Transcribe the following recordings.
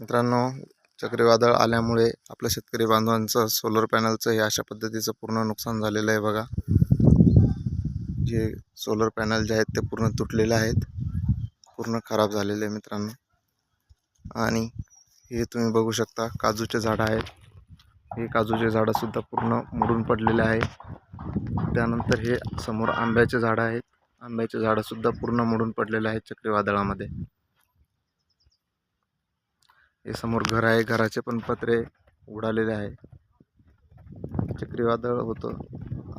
मित्रांनो चक्रीवादळ आल्यामुळे आपल्या शेतकरी बांधवांचं सोलर पॅनलचं हे अशा पद्धतीचं पूर्ण नुकसान झालेलं आहे बघा. जे सोलर पॅनल जे आहेत ते पूर्ण तुटलेले आहेत. पूर्ण खराब झालेले आहे मित्रांनो. आणि हे तुम्ही बघू शकता काजूचे झाडं आहेत. हे काजूचे झाडंसुद्धा पूर्ण मोडून पडलेले आहे. त्यानंतर हे समोर आंब्याचे झाडं आहेत. आंब्याचे झाडंसुद्धा पूर्ण मोडून पडलेले आहेत चक्रीवादळामध्ये. हे समोर घर आहे. घराचे पण पत्रे उडालेले आहे. चक्रीवादळ होतं.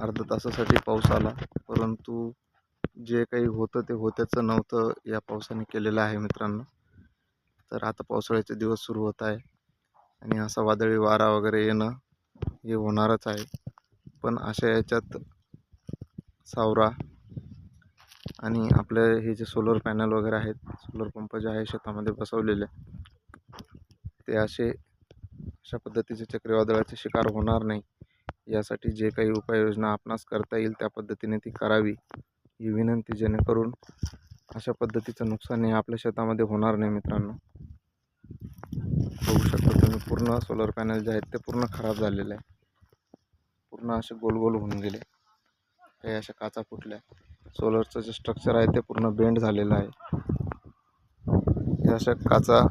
अर्धा तासासाठी पाऊस आला. परंतु जे काही होतं ते होत्याचं नव्हतं या पावसाने केलेलं आहे मित्रांनो. तर आता पावसाळ्याचे दिवस सुरू होत आहे. आणि असा वादळी वारा वगैरे येणं हे होणारच आहे. पण अशा याच्यात सावरा आणि आपले हे जे सोलर पॅनल वगैरे आहेत सोलर पंप जे आहे शेतामध्ये बसवलेले. ते असे अशा पद्धतीचे चक्रीवादळाचे शिकार होणार नाही. यासाठी जे काही उपाययोजना आपणास करता येईल त्या पद्धतीने ती करावी ही विनंती जेणेकरून अशा पद्धतीचं नुकसान हे आपल्या शेतामध्ये होणार नाही मित्रांनो. बघू शकता तुम्ही पूर्ण सोलर पॅनल जे आहेत ते पूर्ण खराब झालेले आहे. पूर्ण असे गोल गोल होऊन गेले. काही अशा काचा फुटल्या. सोलरचं जे स्ट्रक्चर आहे ते पूर्ण बेंड झालेलं आहे. हे अशा काचा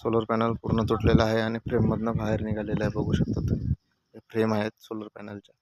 सोलर पॅनल पूर्ण तुटलेला आहे आणि फ्रेममधनं बाहेर निघालेला आहे. बघू शकता तुम्ही. हे फ्रेम आहेत सोलर पॅनलच्या